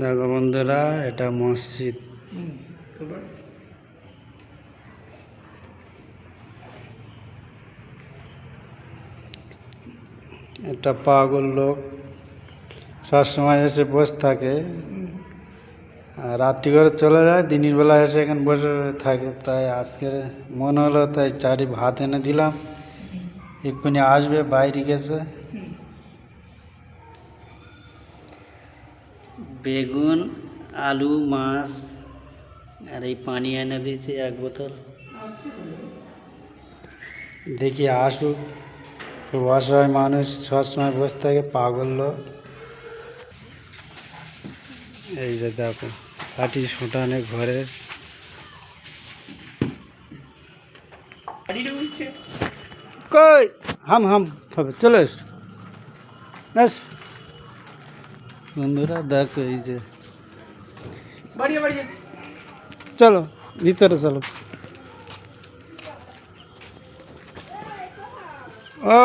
দেখো বন্ধুরা এটা মসজিদ। একটা পাগল লোক সবসময় এসে বসে থাকে। রাত্রি করে চলে যায় দিনের বেলা এসে এখানে বসে থাকে। তাই আজকের মনে হলো তাই চারি ভাত এনে দিলাম। এক্ষুনি আসবে বাইরে গেছে বেগুন আলু মাছ আর এই পানি এনে দিয়েছে এক বোতল দেখি আসুক খুব অসহায় মানুষ সবসময় বসে থাকে পাগল লোক এই যে দেখো কাটি শুটানে ঘরে কই? হাম হাম হবে চলে এস। এস। বন্ধুরা দেখো এই যে। চলো ভিতরে চলো। ও।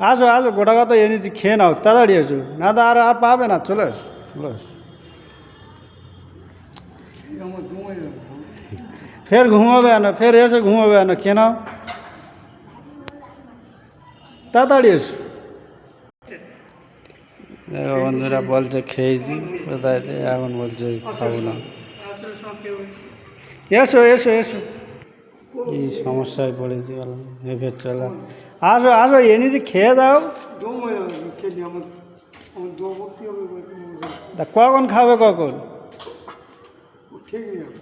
আসো আসো গোটা কথা এনেছি খেয়ে নাও তাড়াতাড়ি এসো না তো আর আর পাবে না চলে এসো চলে এসো। ফের ঘুমাবে না ফের এসে ঘুমাবে না নাও তাড়াতাড়ি এসো। বন্ধুরা বলছে খেয়েছি কোথায় এখন বলছে খাব না। এসো এসো এসো। এই সমস্যায় পড়েছি এবার চলো। আসো আসো এনেছি খেয়ে দাও। কখন খাবে কখন? ঠিক নেই হবে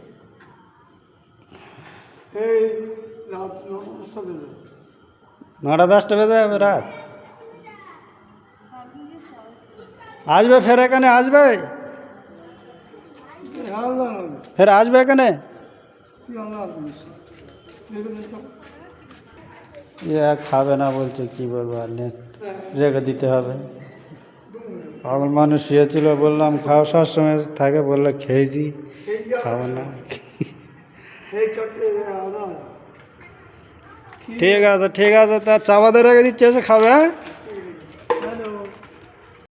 এই রাত নটা দশটা বেজে নটা দশটা বেজে যাবে রাত আসবে ফের এখানে আসবে আল্লাহ ফের আসবে এখানে কি আল্লাহ দেখে দিচ্ছ ইয়ে খাবে না বলছে কি বলব আর নে রেখে দিতে হবে পাগল মানুষ শুয়েছিল বললাম খাও সবসময় থাকে। বলল খেয়েছি। খাব না। ঠিক আছে ঠিক আছে তা চাপাতে রেখে দিচ্ছে এসে খাবে হ্যাঁ?